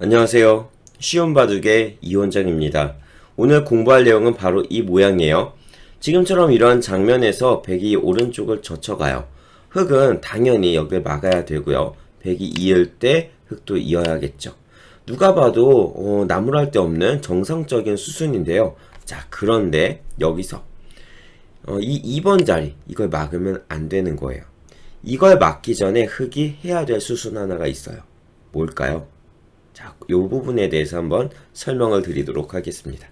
안녕하세요. 쉬운 바둑의 이원장입니다. 오늘 공부할 내용은 바로 이 모양이에요. 지금처럼 이런 장면에서 백이 오른쪽을 젖혀가요. 흙은 당연히 여기를 막아야 되고요. 백이 이을 때 흙도 이어야겠죠. 누가 봐도 어, 나무랄 데 없는 정상적인 수순인데요. 자, 그런데 여기서 어, 이 2번 자리 이걸 막으면 안 되는 거예요. 이걸 막기 전에 흙이 해야 될 수순 하나가 있어요. 뭘까요? 자, 이 부분에 대해서 한번 설명을 드리도록 하겠습니다.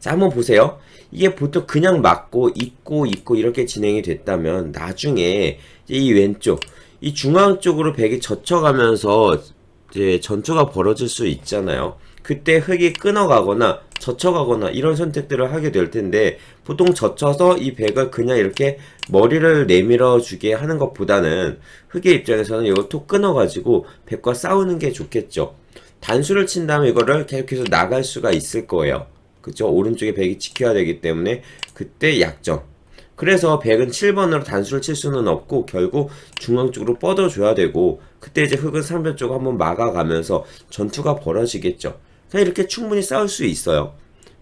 자, 한번 보세요. 이게 보통 그냥 맞고 있고 있고 이렇게 진행이 됐다면 나중에 이 왼쪽, 이 중앙 쪽으로 백이 젖혀가면서 이제 전투가 벌어질 수 있잖아요. 그때 흙이 끊어가거나 젖혀가거나 이런 선택들을 하게 될 텐데 보통 젖혀서 이 백을 그냥 이렇게 머리를 내밀어 주게 하는 것보다는 흙의 입장에서는 이걸 톡 끊어가지고 백과 싸우는 게 좋겠죠. 단수를 친다면 이거를 계속해서 나갈 수가 있을 거예요. 그죠? 오른쪽에 백이 지켜야 되기 때문에 그때 약점. 그래서 백은 7번으로 단수를 칠 수는 없고 결국 중앙 쪽으로 뻗어줘야 되고 그때 이제 흙은 상변 쪽을 한번 막아가면서 전투가 벌어지겠죠. 그냥 이렇게 충분히 싸울 수 있어요.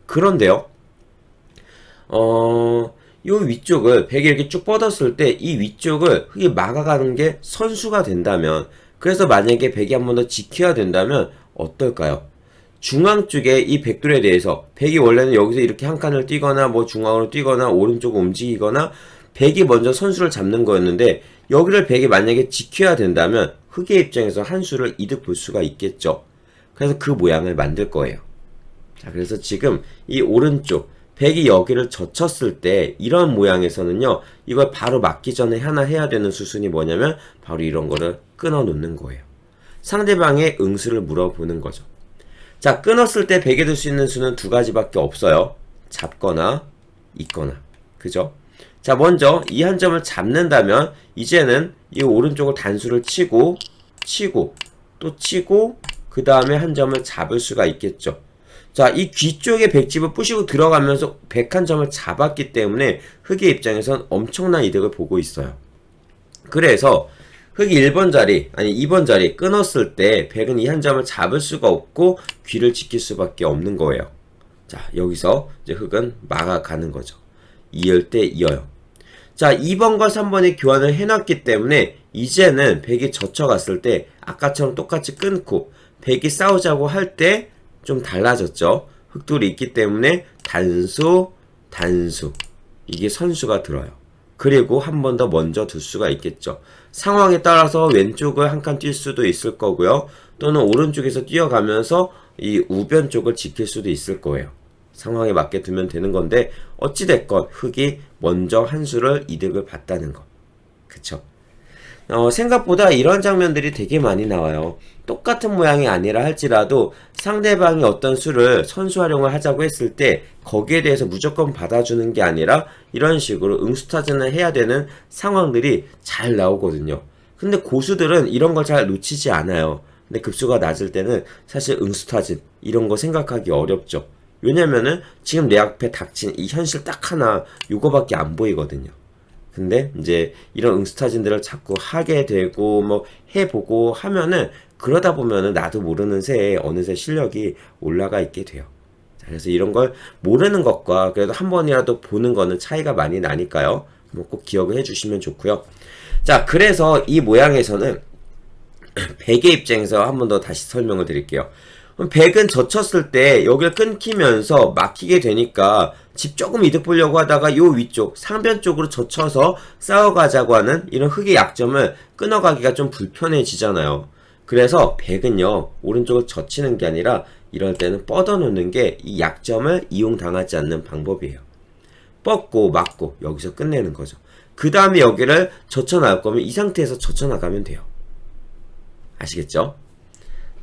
그런데요. 어, 요 위쪽을 백이 이렇게 쭉 뻗었을 때 이 위쪽을 흙이 막아가는 게 선수가 된다면 그래서 만약에 백이 한 번 더 지켜야 된다면 어떨까요? 중앙 쪽에 이 백돌에 대해서 백이 원래는 여기서 이렇게 한 칸을 뛰거나 뭐 중앙으로 뛰거나 오른쪽으로 움직이거나 백이 먼저 선수를 잡는 거였는데 여기를 백이 만약에 지켜야 된다면 흑의 입장에서 한 수를 이득 볼 수가 있겠죠. 그래서 그 모양을 만들 거예요. 자, 그래서 지금 이 오른쪽 백이 여기를 젖혔을 때 이런 모양에서는요 이걸 바로 막기 전에 하나 해야 되는 수순이 뭐냐면 바로 이런 거를 끊어 놓는 거예요. 상대방의 응수를 물어보는 거죠. 자, 끊었을 때 베개 들수 있는 수는 두 가지밖에 없어요. 잡거나 있거나. 그죠? 자, 먼저 이 한 점을 잡는다면 이제는 이 오른쪽을 단수를 치고 치고 또 치고 그 다음에 한 점을 잡을 수가 있겠죠. 자, 이 귀 쪽에 백집을 부시고 들어가면서 백 한 점을 잡았기 때문에 흑의 입장에선 엄청난 이득을 보고 있어요. 그래서 흑이 1번 자리, 아니 2번 자리 끊었을 때 백은 이 한 점을 잡을 수가 없고 귀를 지킬 수밖에 없는 거예요. 자, 여기서 이제 흑은 막아가는 거죠. 이을 때 이어요. 자, 2번과 3번이 교환을 해놨기 때문에 이제는 백이 젖혀갔을 때 아까처럼 똑같이 끊고 백이 싸우자고 할 때 좀 달라졌죠. 흑돌이 있기 때문에 단수, 단수. 이게 선수가 들어요. 그리고 한 번 더 먼저 둘 수가 있겠죠. 상황에 따라서 왼쪽을 한 칸 뛸 수도 있을 거고요. 또는 오른쪽에서 뛰어가면서 이 우변 쪽을 지킬 수도 있을 거예요. 상황에 맞게 두면 되는 건데 어찌됐건 흑이 먼저 한 수를 이득을 봤다는 거. 그쵸? 어, 생각보다 이런 장면들이 되게 많이 나와요. 똑같은 모양이 아니라 할지라도 상대방이 어떤 수를 선수 활용을 하자고 했을 때 거기에 대해서 무조건 받아주는 게 아니라 이런 식으로 응수타진을 해야 되는 상황들이 잘 나오거든요. 근데 고수들은 이런 걸 잘 놓치지 않아요. 근데 급수가 낮을 때는 사실 응수타진 이런 거 생각하기 어렵죠. 왜냐면은 지금 내 앞에 닥친 이 현실 딱 하나 요거밖에 안 보이거든요. 근데 이제 이런 응스타진들을 자꾸 하게 되고 뭐 해보고 하면은 그러다 보면은 나도 모르는 새에 어느새 실력이 올라가 있게 돼요. 자, 그래서 이런 걸 모르는 것과 그래도 한 번이라도 보는 거는 차이가 많이 나니까요. 뭐꼭 기억을 해주시면 좋고요. 자, 그래서 이 모양에서는 백의 입장에서 한 번 더 다시 설명을 드릴게요. 그럼 백은 젖혔을 때 여기를 끊기면서 막히게 되니까 집 조금 이득 보려고 하다가 요 위쪽 상변 쪽으로 젖혀서 싸워가자고 하는 이런 흙의 약점을 끊어가기가 좀 불편해지잖아요. 그래서 백은요 오른쪽을 젖히는 게 아니라 이럴 때는 뻗어놓는 게 이 약점을 이용당하지 않는 방법이에요. 뻗고 막고 여기서 끝내는 거죠. 그 다음에 여기를 젖혀나갈 거면 이 상태에서 젖혀나가면 돼요. 아시겠죠?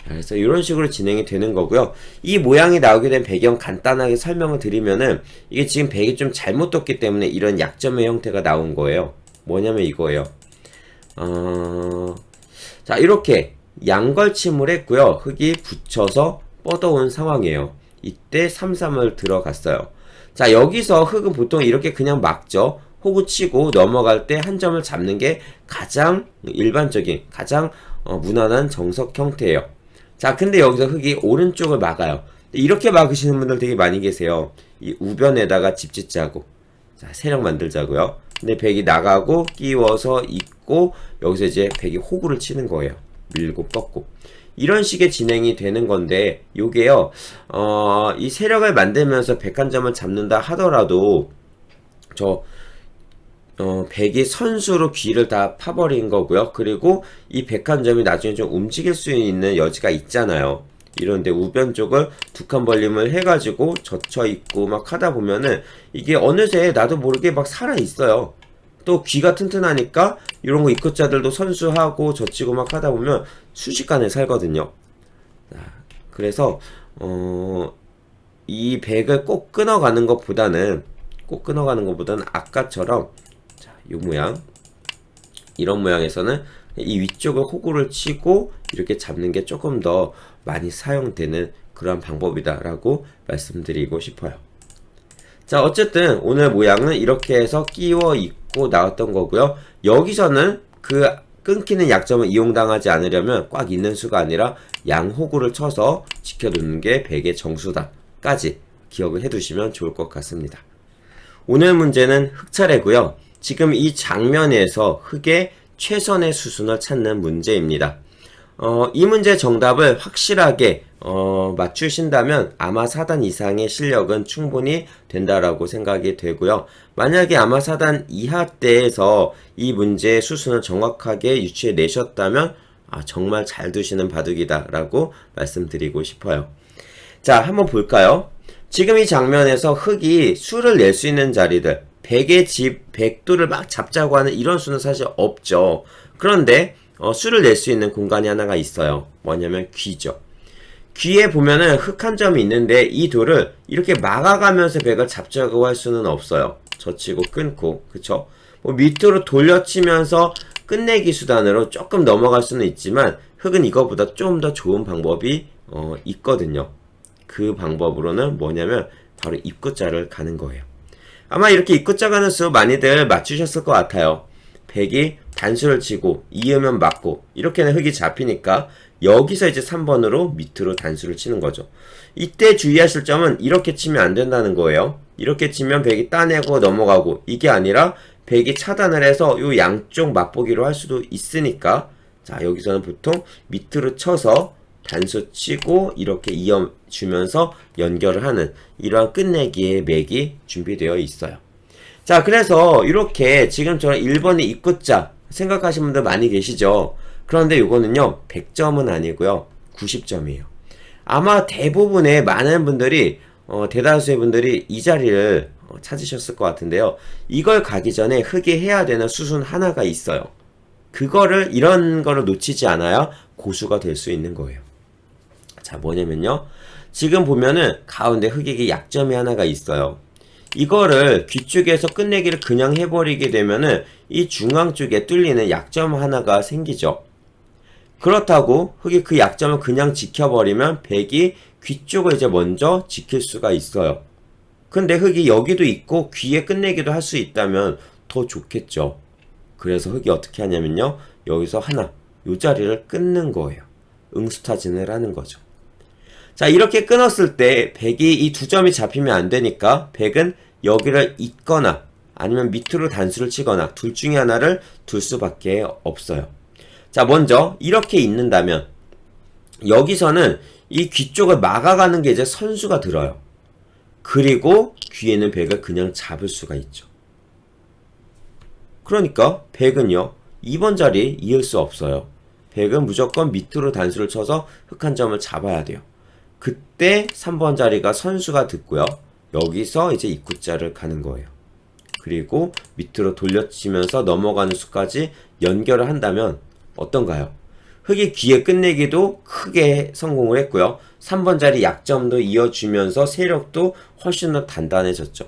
그래서 이런 식으로 진행이 되는 거고요. 이 모양이 나오게 된 배경 간단하게 설명을 드리면은 이게 지금 백이 좀 잘못 떴기 때문에 이런 약점의 형태가 나온 거예요. 뭐냐면 이거예요. 어... 자 이렇게 양걸침을 했고요. 흙이 붙여서 뻗어온 상황이에요. 이때 3-3을 들어갔어요. 자 여기서 흙은 보통 이렇게 그냥 막죠. 호구 치고 넘어갈 때 한 점을 잡는 게 가장 일반적인 가장 어, 무난한 정석 형태예요. 자, 근데 여기서 흙이 오른쪽을 막아요. 이렇게 막으시는 분들 되게 많이 계세요. 이 우변에다가 집 짓자고. 자, 세력 만들자고요. 근데 백이 나가고 끼워서 있고 여기서 이제 백이 호구를 치는 거예요. 밀고 꺾고. 이런 식의 진행이 되는 건데 요게요. 어, 이 세력을 만들면서 백한 점을 잡는다 하더라도 저 어, 백이 선수로 귀를 다 파버린 거고요. 그리고 이 백한점이 나중에 좀 움직일 수 있는 여지가 있잖아요. 이런데 우변 쪽을 두 칸 벌림을 해가지고 젖혀 있고 막 하다 보면은 이게 어느새 나도 모르게 막 살아 있어요. 또 귀가 튼튼하니까 이런 거 입구자들도 선수하고 젖히고 막 하다 보면 순식간에 살거든요. 자, 그래서 어, 이 백을 꼭 끊어가는 것보다는 꼭 끊어가는 것보다는 아까처럼 자, 요 모양 이런 모양에서는 이 위쪽을 호구를 치고 이렇게 잡는 게 조금 더 많이 사용되는 그런 방법이다라고 말씀드리고 싶어요. 자, 어쨌든 오늘 모양은 이렇게 해서 끼워 입고 나왔던 거고요. 여기서는 그 끊기는 약점을 이용당하지 않으려면 꽉 있는 수가 아니라 양호구를 쳐서 지켜두는 게 백의 정수다까지 기억을 해두시면 좋을 것 같습니다. 오늘 문제는 흙 차례고요. 지금 이 장면에서 흙의 최선의 수순을 찾는 문제입니다. 어, 이 문제 정답을 확실하게 어, 맞추신다면 아마 4단 이상의 실력은 충분히 된다라고 생각이 되고요. 만약에 아마 4단 이하 때에서 이 문제의 수순을 정확하게 유추해 내셨다면 아, 정말 잘 두시는 바둑이다라고 말씀드리고 싶어요. 자, 한번 볼까요? 지금 이 장면에서 흙이 수를 낼 수 있는 자리들, 100의 집, 100도를 막 잡자고 하는 이런 수는 사실 없죠. 그런데 어, 수를 낼 수 있는 공간이 하나가 있어요. 뭐냐면 귀죠. 귀에 보면은 흙 한 점이 있는데 이 돌을 이렇게 막아가면서 백을 잡자고 할 수는 없어요. 젖히고 끊고 그쵸? 뭐 밑으로 돌려치면서 끝내기 수단으로 조금 넘어갈 수는 있지만 흙은 이거보다 좀 더 좋은 방법이 어, 있거든요. 그 방법으로는 뭐냐면 바로 입구자를 가는 거예요. 아마 이렇게 입구자 가는 수 많이들 맞추셨을 것 같아요. 백이 단수를 치고 이으면 맞고 이렇게는 흙이 잡히니까 여기서 이제 3번으로 밑으로 단수를 치는 거죠. 이때 주의하실 점은 이렇게 치면 안 된다는 거예요. 이렇게 치면 백이 따내고 넘어가고 이게 아니라 백이 차단을 해서 요 양쪽 맛보기로 할 수도 있으니까 자 여기서는 보통 밑으로 쳐서 단수 치고 이렇게 이어 주면서 연결을 하는 이러한 끝내기의 맥이 준비되어 있어요. 자, 그래서 이렇게 지금처럼 1번의 입구자 생각하시는 분들 많이 계시죠? 그런데 이거는요, 100점은 아니고요, 90점이에요. 아마 대부분의 많은 분들이, 어, 대다수의 분들이 이 자리를 어, 찾으셨을 것 같은데요. 이걸 가기 전에 흙이 해야 되는 수순 하나가 있어요. 그거를, 이런 거를 놓치지 않아야 고수가 될 수 있는 거예요. 자, 뭐냐면요. 지금 보면은 가운데 흙에게 약점이 하나가 있어요. 이거를 귀 쪽에서 끝내기를 그냥 해버리게 되면은 이 중앙 쪽에 뚫리는 약점 하나가 생기죠. 그렇다고 흙이 그 약점을 그냥 지켜버리면 백이 귀 쪽을 이제 먼저 지킬 수가 있어요. 근데 흙이 여기도 있고 귀에 끝내기도 할 수 있다면 더 좋겠죠. 그래서 흙이 어떻게 하냐면요. 여기서 하나, 요 자리를 끊는 거예요. 응수타진을 하는 거죠. 자, 이렇게 끊었을 때 백이 이 두 점이 잡히면 안 되니까 백은 여기를 잇거나 아니면 밑으로 단수를 치거나 둘 중에 하나를 둘 수밖에 없어요. 자, 먼저 이렇게 있는다면 여기서는 이 귀 쪽을 막아가는 게 이제 선수가 들어요. 그리고 귀에는 백을 그냥 잡을 수가 있죠. 그러니까 백은요 2번 자리 이을 수 없어요. 백은 무조건 밑으로 단수를 쳐서 흑 한 점을 잡아야 돼요. 그때 3번 자리가 선수가 듣고요. 여기서 이제 입구자를 가는 거예요. 그리고 밑으로 돌려치면서 넘어가는 수까지 연결을 한다면 어떤가요? 흙이 귀에 끝내기도 크게 성공을 했고요. 3번 자리 약점도 이어주면서 세력도 훨씬 더 단단해졌죠.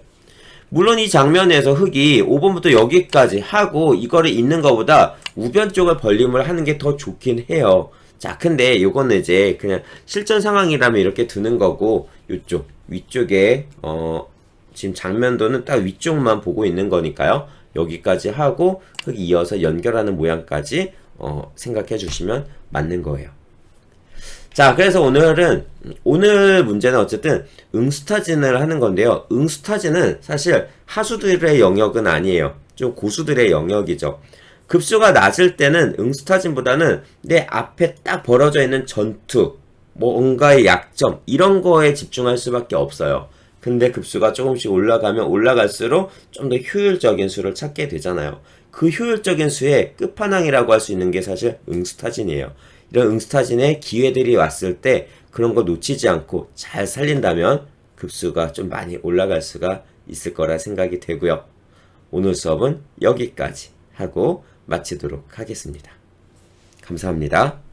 물론 이 장면에서 흙이 5번부터 여기까지 하고 이거를 잇는 것보다 우변 쪽을 벌림을 하는 게 더 좋긴 해요. 자, 근데 요거는 이제 그냥 실전 상황이라면 이렇게 두는 거고 요쪽 위쪽에 어 지금 장면도는 딱 위쪽만 보고 있는 거니까요. 여기까지 하고 흙 이어서 연결하는 모양까지 어 생각해 주시면 맞는 거예요. 자, 그래서 오늘은, 오늘 문제는 어쨌든 응스타진을 하는 건데요. 응스타진은 사실 하수들의 영역은 아니에요. 좀 고수들의 영역이죠. 급수가 낮을 때는 응스타진보다는 내 앞에 딱 벌어져 있는 전투, 뭔가의 약점, 이런 거에 집중할 수밖에 없어요. 근데 급수가 조금씩 올라가면 올라갈수록 좀 더 효율적인 수를 찾게 되잖아요. 그 효율적인 수의 끝판왕이라고 할 수 있는 게 사실 응스타진이에요. 이런 응스타진의 기회들이 왔을 때 그런 거 놓치지 않고 잘 살린다면 급수가 좀 많이 올라갈 수가 있을 거라 생각이 되고요. 오늘 수업은 여기까지 하고 마치도록 하겠습니다. 감사합니다.